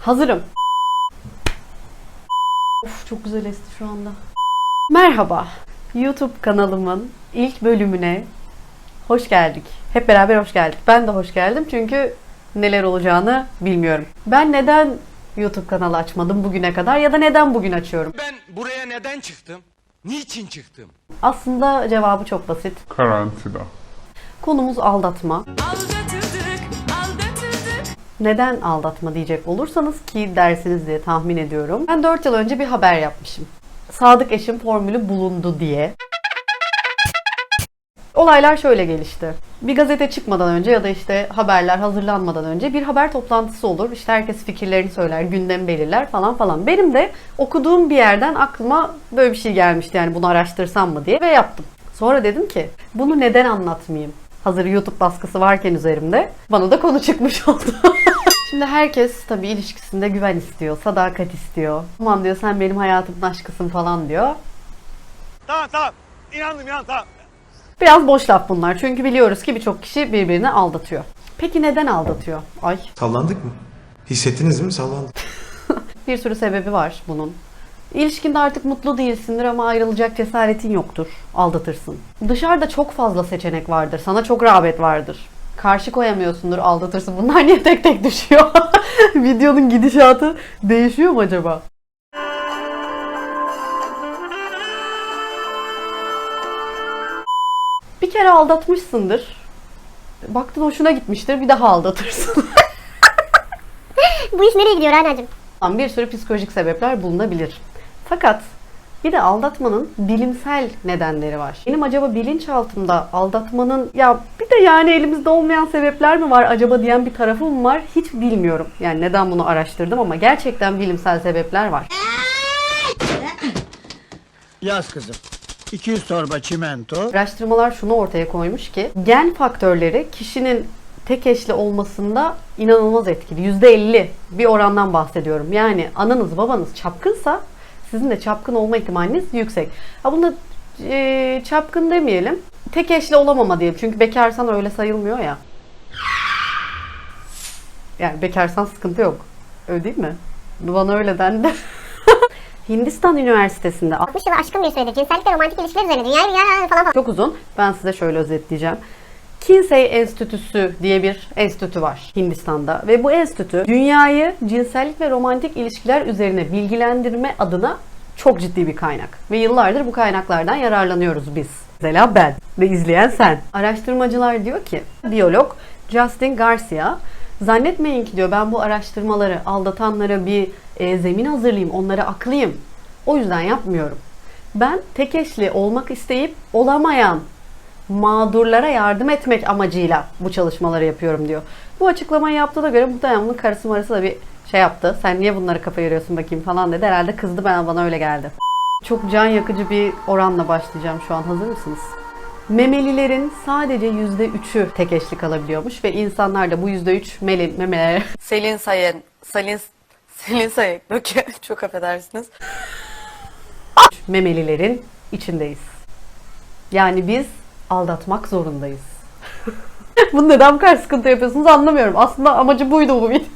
Hazırım. Of çok güzel esti şu anda. Merhaba. YouTube kanalımın ilk bölümüne hoş geldik. Hep beraber hoş geldik. Ben de hoş geldim çünkü neler olacağını bilmiyorum. Ben neden YouTube kanalı açmadım bugüne kadar ya da neden bugün açıyorum? Ben buraya neden çıktım? Niçin çıktım? Aslında cevabı çok basit. Karantina. Konumuz aldatma. Aldatıldık. Neden aldatma diyecek olursanız ki dersiniz diye tahmin ediyorum. Ben 4 yıl önce bir haber yapmışım. Sadık eşim formülü bulundu diye. Olaylar şöyle gelişti. Bir gazete çıkmadan önce ya da işte haberler hazırlanmadan önce bir haber toplantısı olur. İşte herkes fikirlerini söyler, gündem belirler falan falan. Benim de okuduğum bir yerden aklıma böyle bir şey gelmişti yani bunu araştırsam mı diye ve yaptım. Sonra dedim ki bunu neden anlatmayayım? Hazır YouTube baskısı varken üzerimde bana da konu çıkmış oldu. Şimdi herkes tabii ilişkisinde güven istiyor, sadakat istiyor. Aman diyor sen benim hayatımın aşkısın falan diyor. Tamam tamam. İnandım inandım tamam. Biraz boş laf bunlar çünkü biliyoruz ki birçok kişi birbirini aldatıyor. Peki neden aldatıyor? Ay Sallandık mı? Hissettiniz mi? Sallandık. bir sürü sebebi var bunun. İlişkinde artık mutlu değilsindir ama ayrılacak cesaretin yoktur. Aldatırsın. Dışarıda çok fazla seçenek vardır. Sana çok rağbet vardır. Karşı koyamıyorsundur, aldatırsın. Bunlar niye tek tek düşüyor? Videonun gidişatı değişiyor mu acaba? Bir kere aldatmışsındır. Baktın hoşuna gitmiştir, bir daha aldatırsın. Bu iş nereye gidiyor? Tam bir sürü psikolojik sebepler bulunabilir. Fakat bir de aldatmanın bilimsel nedenleri var. Benim acaba bilinçaltımda aldatmanın ya bir de yani elimizde olmayan sebepler mi var acaba diyen bir tarafım var hiç bilmiyorum. Yani neden bunu araştırdım ama gerçekten bilimsel sebepler var. Yaz kızım. 200 torba çimento. Araştırmalar şunu ortaya koymuş ki gen faktörleri kişinin tek eşli olmasında inanılmaz etkili. %50 bir orandan bahsediyorum. Yani ananız babanız çapkınsa sizin de çapkın olma ihtimaliniz yüksek. Ha bunda e, çapkın demeyelim. Tek eşli olamama diyelim. Çünkü bekarsan öyle sayılmıyor ya. Yani bekarsan sıkıntı yok. Öyle değil mi? Bana öyle dendi. Hindistan Üniversitesi'nde 60 yılı aşkın bir süredir cinsellik ve romantik ilişkiler üzerine dünyayı dünya falan falan. çok uzun. Ben size şöyle özetleyeceğim. Kinsey Enstitüsü diye bir enstitü var Hindistan'da ve bu enstitü dünyayı cinsellik ve romantik ilişkiler üzerine bilgilendirme adına çok ciddi bir kaynak. Ve yıllardır bu kaynaklardan yararlanıyoruz biz. Mesela ben ve izleyen sen. Araştırmacılar diyor ki, biyolog Justin Garcia zannetmeyin ki diyor ben bu araştırmaları aldatanlara bir e, zemin hazırlayayım, onları aklayayım. O yüzden yapmıyorum. Ben tek eşli olmak isteyip olamayan mağdurlara yardım etmek amacıyla bu çalışmaları yapıyorum diyor. Bu açıklamayı yaptığına göre muhtemelen bunun karısı marısı da bir şey yaptı. Sen niye bunları kafa yoruyorsun bakayım falan dedi. Herhalde kızdı ben bana öyle geldi. Çok can yakıcı bir oranla başlayacağım şu an. Hazır mısınız? Memelilerin sadece %3'ü tek eşli kalabiliyormuş ve insanlar da bu %3 meli, memeler Selin Sayın, Selin, Selin Sayın. Çok affedersiniz. memelilerin içindeyiz. Yani biz aldatmak zorundayız. Bunu neden bu kadar sıkıntı yapıyorsunuz anlamıyorum. Aslında amacı buydu bu video.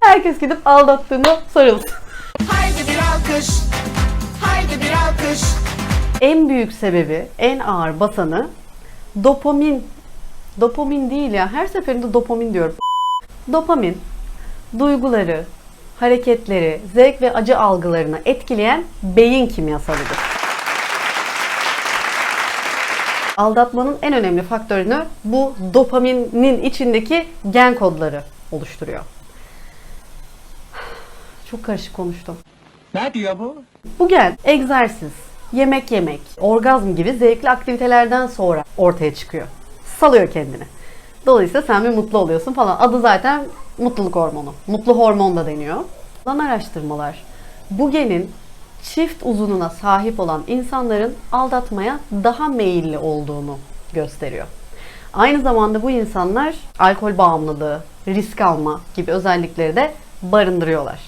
Herkes gidip aldattığını sarılsın. Haydi bir alkış, haydi bir alkış. En büyük sebebi, en ağır basanı dopamin. Dopamin değil ya. Her seferinde dopamin diyorum. Dopamin duyguları, hareketleri, zevk ve acı algılarını etkileyen beyin kimyasalıdır. Aldatmanın en önemli faktörünü bu dopaminin içindeki gen kodları oluşturuyor. Çok karışık konuştum. Ne diyor bu? Bu gen egzersiz, yemek yemek, orgazm gibi zevkli aktivitelerden sonra ortaya çıkıyor. Salıyor kendini. Dolayısıyla sen bir mutlu oluyorsun falan. Adı zaten mutluluk hormonu. Mutlu hormon da deniyor. Lan araştırmalar bu genin çift uzununa sahip olan insanların aldatmaya daha meyilli olduğunu gösteriyor. Aynı zamanda bu insanlar alkol bağımlılığı, risk alma gibi özellikleri de barındırıyorlar.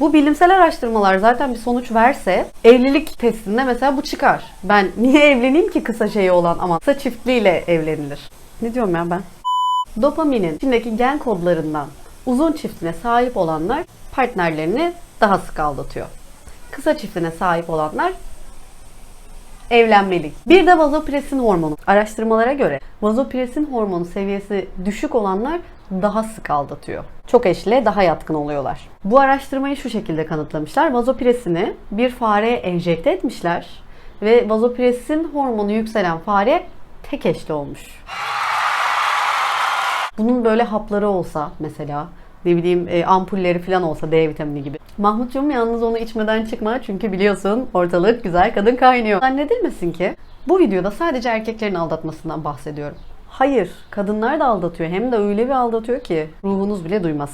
Bu bilimsel araştırmalar zaten bir sonuç verse evlilik testinde mesela bu çıkar. Ben niye evleneyim ki kısa şeyi olan ama kısa çiftliğiyle evlenilir. Ne diyorum ya ben? Dopaminin içindeki gen kodlarından Uzun çiftine sahip olanlar partnerlerini daha sık aldatıyor. Kısa çiftine sahip olanlar evlenmeli. Bir de vazopresin hormonu. Araştırmalara göre vazopresin hormonu seviyesi düşük olanlar daha sık aldatıyor. Çok eşle daha yatkın oluyorlar. Bu araştırmayı şu şekilde kanıtlamışlar. Vazopresini bir fareye enjekte etmişler ve vazopresin hormonu yükselen fare tek eşli olmuş. Bunun böyle hapları olsa mesela ne bileyim e, ampulleri falan olsa D vitamini gibi. Mahmutcuğum yalnız onu içmeden çıkma çünkü biliyorsun ortalık güzel kadın kaynıyor. Zannedilmesin ki bu videoda sadece erkeklerin aldatmasından bahsediyorum. Hayır, kadınlar da aldatıyor. Hem de öyle bir aldatıyor ki ruhunuz bile duymaz.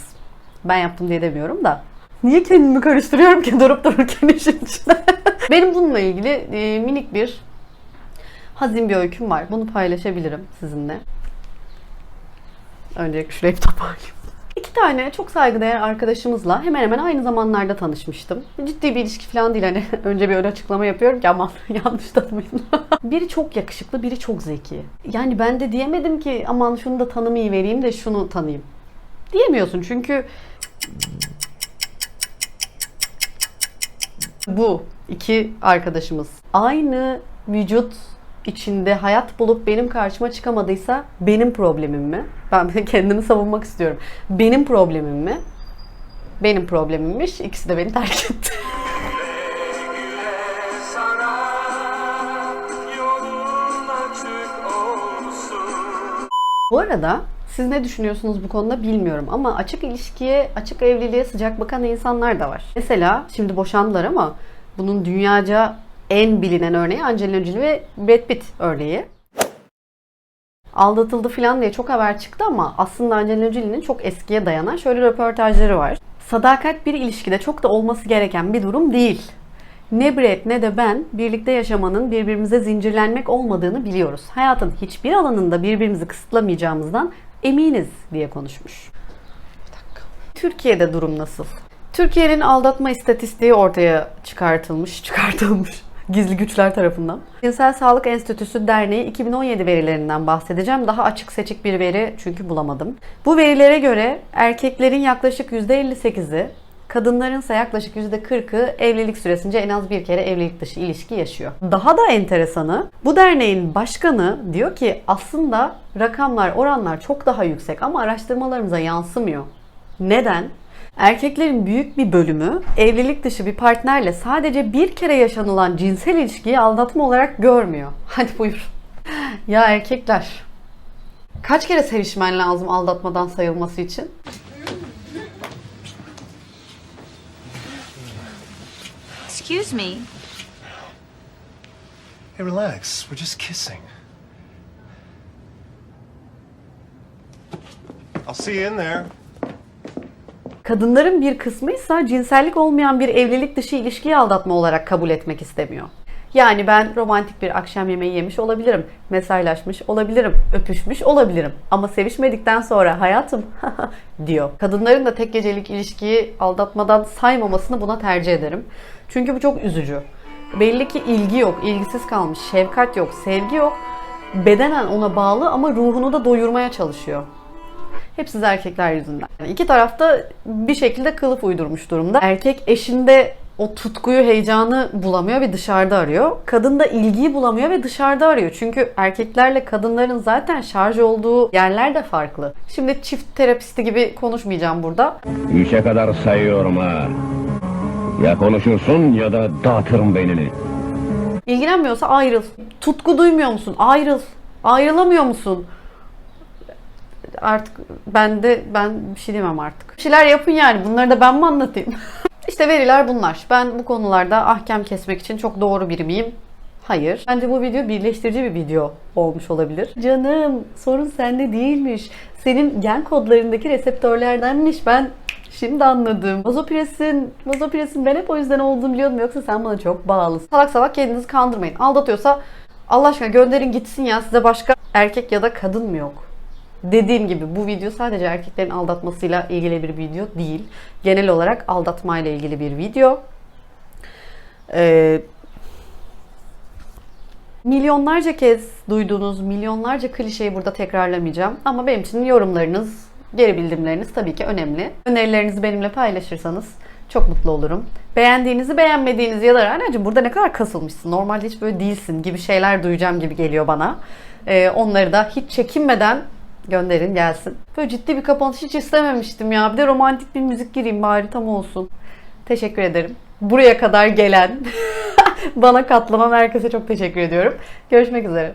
Ben yaptım diye demiyorum da. Niye kendimi karıştırıyorum ki durup dururken işin içinde? Benim bununla ilgili e, minik bir hazin bir öyküm var. Bunu paylaşabilirim sizinle. Öncelikle şuraya bir toparlayayım. İki tane çok saygıdeğer arkadaşımızla hemen hemen aynı zamanlarda tanışmıştım. Ciddi bir ilişki falan değil hani önce bir ön açıklama yapıyorum ki aman yanlış tanımayın. biri çok yakışıklı, biri çok zeki. Yani ben de diyemedim ki aman şunu da tanımayı vereyim de şunu tanıyayım. Diyemiyorsun çünkü bu iki arkadaşımız aynı vücut içinde hayat bulup benim karşıma çıkamadıysa benim problemim mi? Ben kendimi savunmak istiyorum. Benim problemim mi? Benim problemimmiş. İkisi de beni terk etti. Bu arada siz ne düşünüyorsunuz bu konuda bilmiyorum ama açık ilişkiye, açık evliliğe sıcak bakan insanlar da var. Mesela şimdi boşandılar ama bunun dünyaca en bilinen örneği Angelina Jolie ve Brad Pitt örneği. Aldatıldı falan diye çok haber çıktı ama aslında Angelina Jolie'nin çok eskiye dayanan şöyle röportajları var. Sadakat bir ilişkide çok da olması gereken bir durum değil. Ne Brad ne de ben birlikte yaşamanın birbirimize zincirlenmek olmadığını biliyoruz. Hayatın hiçbir alanında birbirimizi kısıtlamayacağımızdan eminiz diye konuşmuş. Türkiye'de durum nasıl? Türkiye'nin aldatma istatistiği ortaya çıkartılmış, çıkartılmış gizli güçler tarafından. Cinsel Sağlık Enstitüsü Derneği 2017 verilerinden bahsedeceğim. Daha açık seçik bir veri çünkü bulamadım. Bu verilere göre erkeklerin yaklaşık %58'i, kadınların ise yaklaşık %40'ı evlilik süresince en az bir kere evlilik dışı ilişki yaşıyor. Daha da enteresanı bu derneğin başkanı diyor ki aslında rakamlar, oranlar çok daha yüksek ama araştırmalarımıza yansımıyor. Neden? Erkeklerin büyük bir bölümü evlilik dışı bir partnerle sadece bir kere yaşanılan cinsel ilişkiyi aldatma olarak görmüyor. Hadi buyur. Ya erkekler. Kaç kere sevişmen lazım aldatmadan sayılması için? Excuse me. Hey, relax. We're just kissing. I'll see you in there. Kadınların bir kısmı ise cinsellik olmayan bir evlilik dışı ilişkiyi aldatma olarak kabul etmek istemiyor. Yani ben romantik bir akşam yemeği yemiş olabilirim, mesajlaşmış olabilirim, öpüşmüş olabilirim. Ama sevişmedikten sonra hayatım diyor. Kadınların da tek gecelik ilişkiyi aldatmadan saymamasını buna tercih ederim. Çünkü bu çok üzücü. Belli ki ilgi yok, ilgisiz kalmış, şefkat yok, sevgi yok. Bedenen ona bağlı ama ruhunu da doyurmaya çalışıyor. Hep siz erkekler yüzünden. Yani iki tarafta bir şekilde kılıf uydurmuş durumda. Erkek eşinde o tutkuyu, heyecanı bulamıyor ve dışarıda arıyor. Kadın da ilgiyi bulamıyor ve dışarıda arıyor. Çünkü erkeklerle kadınların zaten şarj olduğu yerler de farklı. Şimdi çift terapisti gibi konuşmayacağım burada. Üçe kadar sayıyorum ha. Ya konuşursun ya da dağıtırım beynini. İlgilenmiyorsa ayrıl. Tutku duymuyor musun? Ayrıl. Ayrılamıyor musun? Artık ben de ben bir şey demem artık. Bir şeyler yapın yani. Bunları da ben mi anlatayım? işte veriler bunlar. Ben bu konularda ahkam kesmek için çok doğru biri miyim? Hayır. Bence bu video birleştirici bir video olmuş olabilir. Canım sorun sende değilmiş. Senin gen kodlarındaki reseptörlerdenmiş. Ben şimdi anladım. Vazopresin, vazopresin ben hep o yüzden olduğunu biliyordum. Yoksa sen bana çok bağlısın. Salak salak kendinizi kandırmayın. Aldatıyorsa Allah aşkına gönderin gitsin ya. Size başka erkek ya da kadın mı yok? Dediğim gibi bu video sadece erkeklerin aldatmasıyla ilgili bir video değil. Genel olarak aldatmayla ilgili bir video. Ee, milyonlarca kez duyduğunuz milyonlarca klişeyi burada tekrarlamayacağım. Ama benim için yorumlarınız Geri bildirimleriniz tabii ki önemli. Önerilerinizi benimle paylaşırsanız çok mutlu olurum. Beğendiğinizi, beğenmediğinizi ya da Rana'cığım burada ne kadar kasılmışsın, normalde hiç böyle değilsin gibi şeyler duyacağım gibi geliyor bana. Ee, onları da hiç çekinmeden gönderin gelsin. Böyle ciddi bir kapanış hiç istememiştim ya. Bir de romantik bir müzik gireyim bari tam olsun. Teşekkür ederim. Buraya kadar gelen, bana katlanan herkese çok teşekkür ediyorum. Görüşmek üzere.